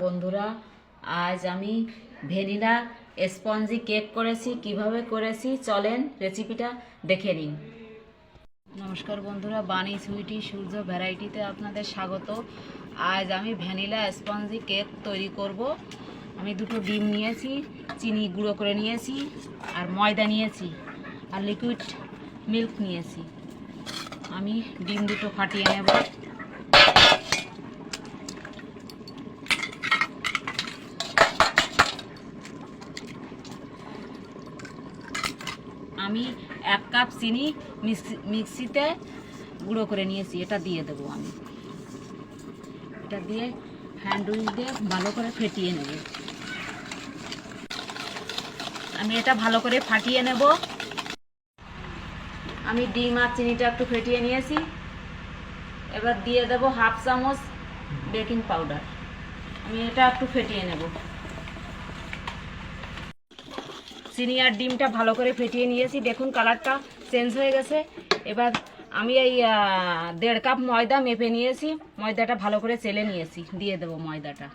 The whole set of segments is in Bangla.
বন্ধুরা, আজ আমি ভ্যানিলা স্পঞ্জি কেক করেছি, কীভাবে করেছি, চলেন রেসিপিটা দেখে নিন নমস্কার বন্ধুরা বানি সুইটি সূর্য ভ্যারাইটিতে আপনাদের স্বাগত। আজ আমি ভ্যানিলা স্পঞ্জি কেক তৈরি করব। আমি দুটো ডিম নিয়েছি, চিনি গুঁড়ো করে নিয়েছি আর ময়দা নিয়েছি আর লিকুইড মিল্ক নিয়েছি। আমি ডিম দুটো ফাটিয়ে নেব। আমি এক কাপ চিনি মিক্সিতে গুঁড়ো করে নিয়েছি, এটা দিয়ে দেবো আমি। এটা দিয়ে হ্যান্ড উইল দিয়ে ভালো করে ফেটিয়ে নেব। আমি এটা ভালো করে ফাটিয়ে নেব। আমি ডিম আর চিনিটা একটু ফেটিয়ে নিয়েছি। এবার দিয়ে দেব হাফ চামচ বেকিং পাউডার। আমি এটা একটু ফেটিয়ে নেব। চিনি আর ডিমটা ভালো করে ফেটিয়ে নিয়েছি। দেখুন, কালারটা চেঞ্জ হয়ে গেছে। এবার আমি এই দেড় কাপ ময়দা মেপে নিয়েছি। ময়দাটা ভালো করে চেলে নিয়েছি। দিয়ে দেবো ময়দাটা।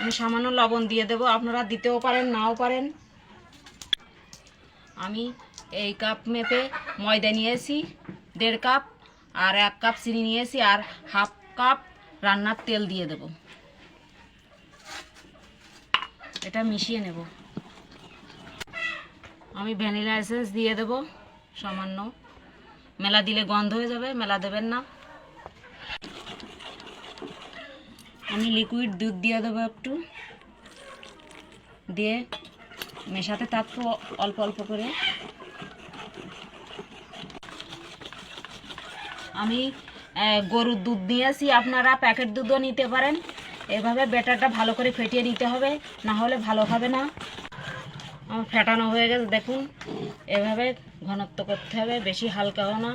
আমি সামান্য লবণ দিয়ে দেবো। আপনারা দিতেও পারেন, নাও পারেন। আমি এই কাপ মেপে ময়দা নিয়েছি, দেড় কাপ, আর এক কাপ চিনি নিয়েছি, আর হাফ কাপ রান্নার তেল দিয়ে দেব। এটা মিশিয়ে নেব। আমি ভ্যানিলা এসেন্স দিয়ে দেব, সামান্য। মেলা দিলে গন্ধ হয়ে যাবে, মেলা দেবেন না। আমি লিকুইড দুধ দিয়ে দেবো একটু। দিয়ে মেশাতে থাকব অল্প অল্প করে। আমি গরুর দুধ নিয়েছি আপনারা প্যাকেট দুধও নিতে পারেন। এভাবে ব্যাটারটা ভালো করে ফেটিয়ে নিতে হবে, না হলে ভালো হবে না। আমার ফেটানো হয়ে গেছে, দেখুন। এভাবে ঘনত্ব করতে হবে, বেশি হালকাও না।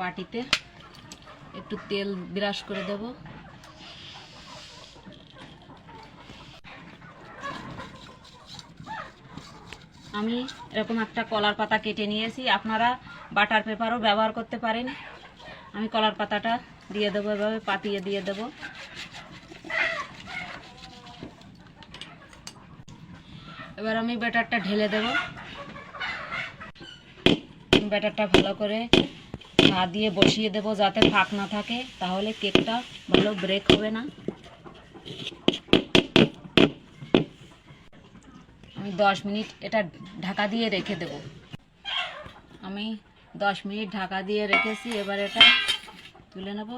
বাটিতে একটু তেল ব্রাশ করে দেব। আমি এরকম একটা কলার পাতা কেটে নিয়েছি। আপনারা বাটার পেপারও ব্যবহার করতে পারেন। আমি কলার পাতাটা দিয়ে দেবো, এভাবে পাতিয়ে দিয়ে দেবো। এবার আমি ব্যাটারটা ঢেলে দেব। ব্যাটারটা ভালো করে পা দিয়ে বসিয়ে দেব যাতে ফাঁক না থাকে, তাহলে কেকটা ভালো ব্রেক হবে না। আমি দশ মিনিট এটা ঢাকা দিয়ে রেখে দেব। আমি দশ মিনিট ঢাকা দিয়ে রেখেছি, এবার এটা তুলে নেব।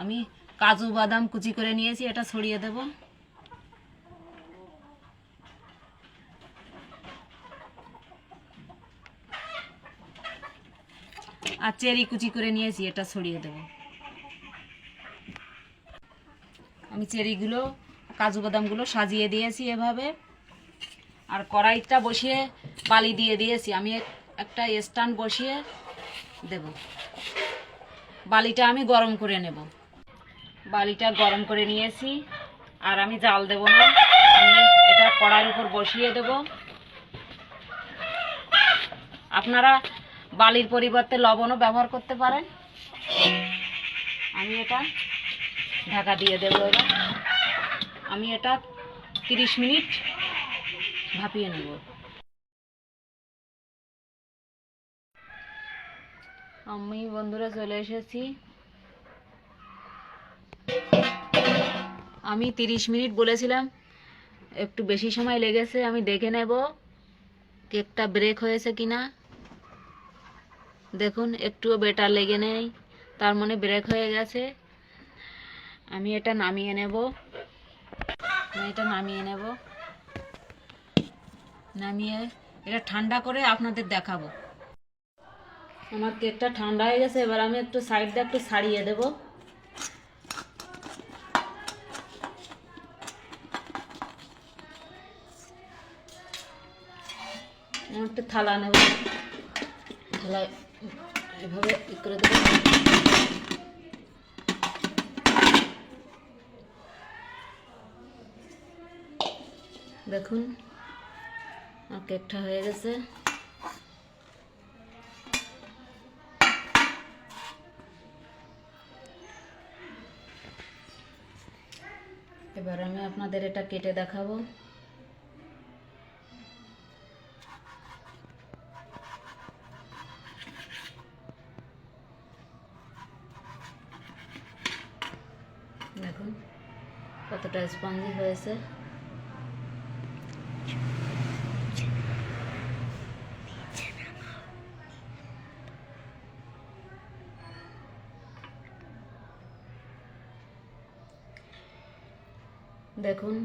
আমি কাজু বাদাম কুচি করে নিয়েছি, এটা ছড়িয়ে দেব। আর চেরি কুচি করে নিয়েছি, এটা ছড়িয়ে দেব। আমি চেরিগুলো, কাজু বাদামগুলো সাজিয়ে দিয়েছি এভাবে। আর কড়াইটা বসিয়ে বালি দিয়ে দিয়েছি, আমি একটা স্ট্যান্ড বসিয়ে দেব। বালিটা আমি গরম করে নেব। বালিটা গরম করে নিয়েছি। আর আমি জাল দেব না। আমি এটা কড়ার উপর বসিয়ে দেব। আপনারা বালির পরিবর্তে লবণও ব্যবহার করতে পারেন। আমি এটা ঢাকা দিয়ে দেবো এবার। আমি এটা তিরিশ মিনিট ভাপিয়ে নেব। আমি বন্ধুরা চলে এসেছি। আমি তিরিশ মিনিট বলেছিলাম, একটু বেশি সময় লেগেছে, আমি দেখে নেব কেকটা ব্রেক হয়েছে কিনা। দেখুন, একটুও বেটার লেগে নেই, তার মানে ব্রেক হয়ে গেছে। আমি এটা নামিয়ে নেব। এটা নামিয়ে নেব। নামিয়ে এটা ঠান্ডা করে আপনাদের দেখাবো। আমার কেকটা ঠান্ডা হয়ে গেছে, এবার আমি একটু সাইড দিয়ে একটু ছাড়িয়ে দেব। আমি একটু থালা নেব। থালায় এভাবে ই করে দেবো। দেখুন, আমার কেকটা হয়ে গেছে। এবার আমি আপনাদের এটা কেটে দেখাবো। দেখুন কতটা স্পঞ্জি হয়েছে। দেখুন,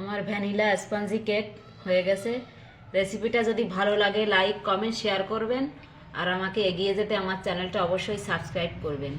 আমার ভ্যানিলা স্পঞ্জি কেক হয়ে গেছে। রেসিপিটা যদি ভালো লাগে, লাইক, কমেন্ট, শেয়ার করবেন। আর আমাকে এগিয়ে যেতে আমার চ্যানেলটা অবশ্যই সাবস্ক্রাইব করবেন।